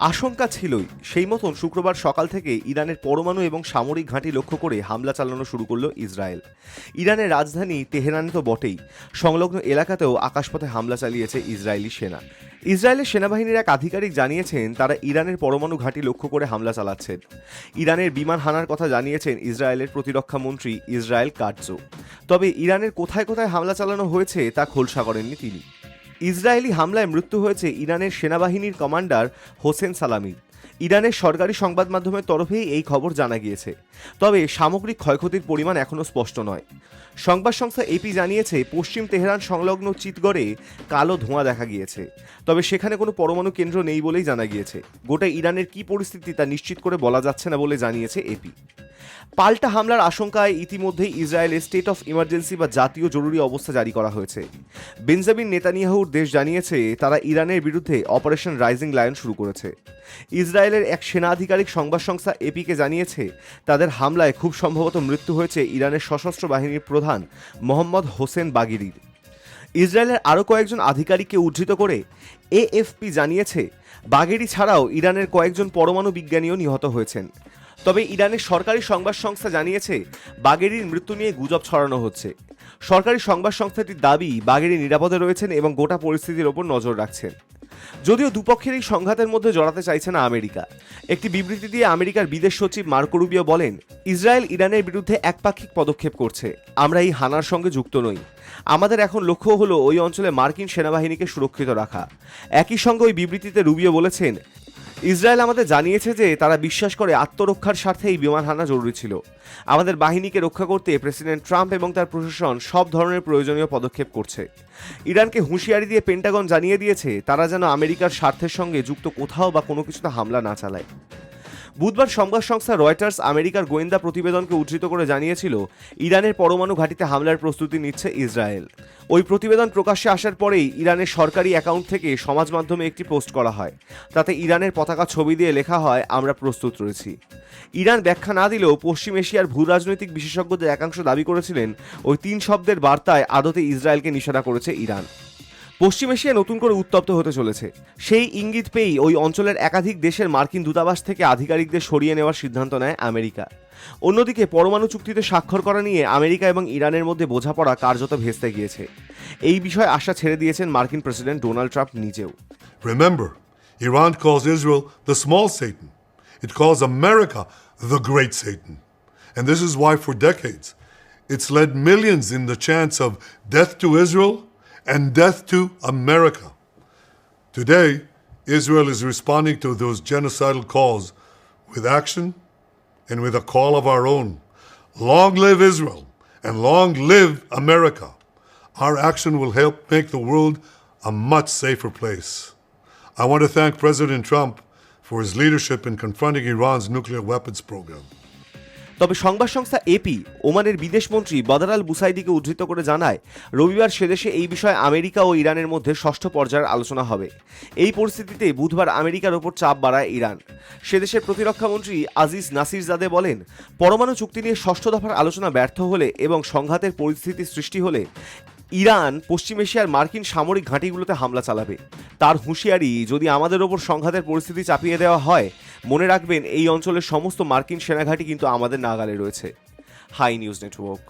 আশঙ্কা ছিলই। সেই মতন শুক্রবার সকাল থেকে ইরানের পরমাণু এবং সামরিক ঘাঁটি লক্ষ্য করে হামলা চালানো শুরু করল ইসরায়েল। ইরানের রাজধানী তেহরানে তো বটেই। সংলগ্ন এলাকাতেও আকাশপথে হামলা চালিয়েছে ইসরায়েলি সেনা। ইসরায়েলের সেনাবাহিনীর এক আধিকারিক জানিয়েছেন, তারা ইরানের পরমাণু ঘাঁটি লক্ষ্য করে হামলা চালাচ্ছেন। ইরানের বিমান হানার কথা জানিয়েছেন ইসরায়েলের প্রতিরক্ষা মন্ত্রী ইসরায়েল কাটজো তবে ইরানের কোথায় কোথায় হামলা চালানো হয়েছে তা খোলসা করেননি তিনি। ইসরায়েলি হামলায় মৃত্যু হয়েছে ইরানের সেনাবাহিনীর কমান্ডার হোসেন সালামির ইরানের সরকারি সংবাদ মাধ্যমের তরফেই এই খবর জানা গিয়েছে। তবে সামগ্রিক ক্ষয়ক্ষতির পরিমাণ এখনও স্পষ্ট নয়। সংবাদ সংস্থা এপি জানিয়েছে, পশ্চিম তেহরান সংলগ্ন চিতগড়ে কালো ধোঁয়া দেখা গিয়েছে। তবে সেখানে কোনো পরমাণু কেন্দ্র নেই বলেই জানা গিয়েছে। গোটা ইরানের কী পরিস্থিতি তা নিশ্চিত করে বলা যাচ্ছে না বলে জানিয়েছে এপি পাল্টা হামলার আশঙ্কায় ইতিমধ্যেই ইসরায়েলে স্টেট অফ ইমার্জেন্সি বা জাতীয় জরুরি অবস্থা জারি করা হয়েছে। বেঞ্জামিন নেতানিয়াহুর দেশ জানিয়েছে, তারা ইরানের বিরুদ্ধে অপারেশন রাইজিং লায়ন শুরু করেছে। ইসরায়েলের এক সেনা আধিকারিক সংবাদ সংস্থা এপিকে জানিয়েছে, তাদের হামলায় খুব সম্ভবত মৃত্যু হয়েছে ইরানের সশস্ত্র বাহিনীর প্রধান মোহাম্মদ হোসেন বাগিরির। ইসরায়েলের আরও কয়েকজন আধিকারিককে উদ্ধৃত করে এএফপি জানিয়েছে, বাগেরি ছাড়াও ইরানের কয়েকজন পরমাণু বিজ্ঞানীও নিহত হয়েছেন। তবে ইরানের সরকারি সংবাদ সংস্থা জানিয়েছে, বাগেরির মৃত্যু নিয়ে গুজব ছড়ানো হচ্ছে। সরকারি সংবাদ সংস্থাটির দাবি, বাগেরি নিরাপদে রয়েছেন এবং গোটা পরিস্থিতির ওপর নজর রাখছেন। যদিও দুপক্ষের এই সংঘাতের মধ্যে জড়াতে চাইছে না আমেরিকা। একটি বিবৃতি দিয়ে আমেরিকার বিদেশ সচিব মার্কো রুবিও বলেন, ইসরায়েল ইরানের বিরুদ্ধে একপাক্ষিক পদক্ষেপ করছে। আমরা এই হানার সঙ্গে যুক্ত নই। আমাদের এখন লক্ষ্য হলো ওই অঞ্চলে মার্কিন সেনাবাহিনীকে সুরক্ষিত রাখা। একই সঙ্গে ওই বিবৃতিতে রুবিও বলেছেন ইসরায়েল আমাদের জানিয়েছে যে তারা বিশ্বাস করে আত্মরক্ষার স্বার্থে এই বিমান হানা জরুরি ছিল। আমাদের বাহিনীকে রক্ষা করতে প্রেসিডেন্ট ট্রাম্প এবং তার প্রশাসন সব ধরনের প্রয়োজনীয় পদক্ষেপ করছে। ইরানকে হুঁশিয়ারি দিয়ে পেন্টাগন জানিয়ে দিয়েছে, তারা যেন আমেরিকার স্বার্থের সঙ্গে যুক্ত কোথাও বা কোনো কিছুতে হামলা না চালায়। বুধবার সংবাদ সংস্থা রয়টার্স আমেরিকার গোয়েন্দা প্রতিবেদনকে উদ্ধৃত করে জানিয়েছিল, ইরানের পরমাণু ঘাঁটিতে হামলার প্রস্তুতি নিচ্ছে ইসরায়েল। ওই প্রতিবেদন প্রকাশ্যে আসার পরেই ইরানের সরকারি অ্যাকাউন্ট থেকে সমাজ মাধ্যমে একটি পোস্ট করা হয়। তাতে ইরানের পতাকা ছবি দিয়ে লেখা হয়, আমরা প্রস্তুত রয়েছি। ইরান ব্যাখ্যা না দিলেও পশ্চিম এশিয়ার ভূ রাজনৈতিক বিশেষজ্ঞদের একাংশ দাবি করেছিলেন, ওই তিন শব্দের বার্তায় আদতে ইসরায়েলকে নিশানা করেছে ইরান। পশ্চিম এশিয়া নতুন করে উত্তপ্ত হতে চলেছে সেই ইঙ্গিত পেয়েই ওই অঞ্চলের একাধিক দেশের মার্কিন দূতাবাস থেকে আধিকারিকদের সরিয়ে নেওয়ার সিদ্ধান্ত নেয় আমেরিকা অন্যদিকে পরমাণু চুক্তিতে স্বাক্ষর করা নিয়ে আমেরিকা এবং ইরানের মধ্যে বোঝাপড়া কার্যত ভেস্তে গিয়েছে এই বিষয়ে আশা ছেড়ে দিয়েছেন মার্কিন প্রেসিডেন্ট ডোনাল্ড ট্রাম্প নিজেও Remember, Iran calls Israel the small Satan. It calls America the great Satan. And this is why, for decades, it's led millions in the chance of death to Israel and death to America. Today, Israel is responding to those genocidal calls with action and with a call of our own. Long live Israel and long live America. Our action will help make the world a much safer place. I want to thank President Trump for his leadership in confronting Iran's nuclear weapons program. তবে সংবাদ সংস্থা AP, ওমানের বিদেশমন্ত্রী বদর আল বুসাইদিকে উদ্ধৃত করে জানায়, রবিবার সেদেশে এই বিষয়ে আমেরিকা ও ইরানের মধ্যে ষষ্ঠ পর্যায়ের আলোচনা হবে। এই পরিস্থিতিতে বুধবার আমেরিকার ওপর চাপ বাড়ায় ইরান। সেদেশের প্রতিরক্ষা মন্ত্রী আজিজ নাসির জাদে বলেন, পরমাণু চুক্তি নিয়ে ষষ্ঠ দফার আলোচনা ব্যর্থ হলে এবং সংঘাতের পরিস্থিতি সৃষ্টি হলে ইরান পশ্চিম এশিয়ার মার্কিন সামরিক ঘাঁটিগুলোতে হামলা চালাবে। তার হুঁশিয়ারি, যদি আমাদের ওপর সংঘাতের পরিস্থিতি চাপিয়ে দেওয়া হয় মনে রাখবেন এই অঞ্চলের সমস্ত মার্কিন সেনাঘাঁটি কিন্তু আমাদের নাগালে রয়েছে। High news network.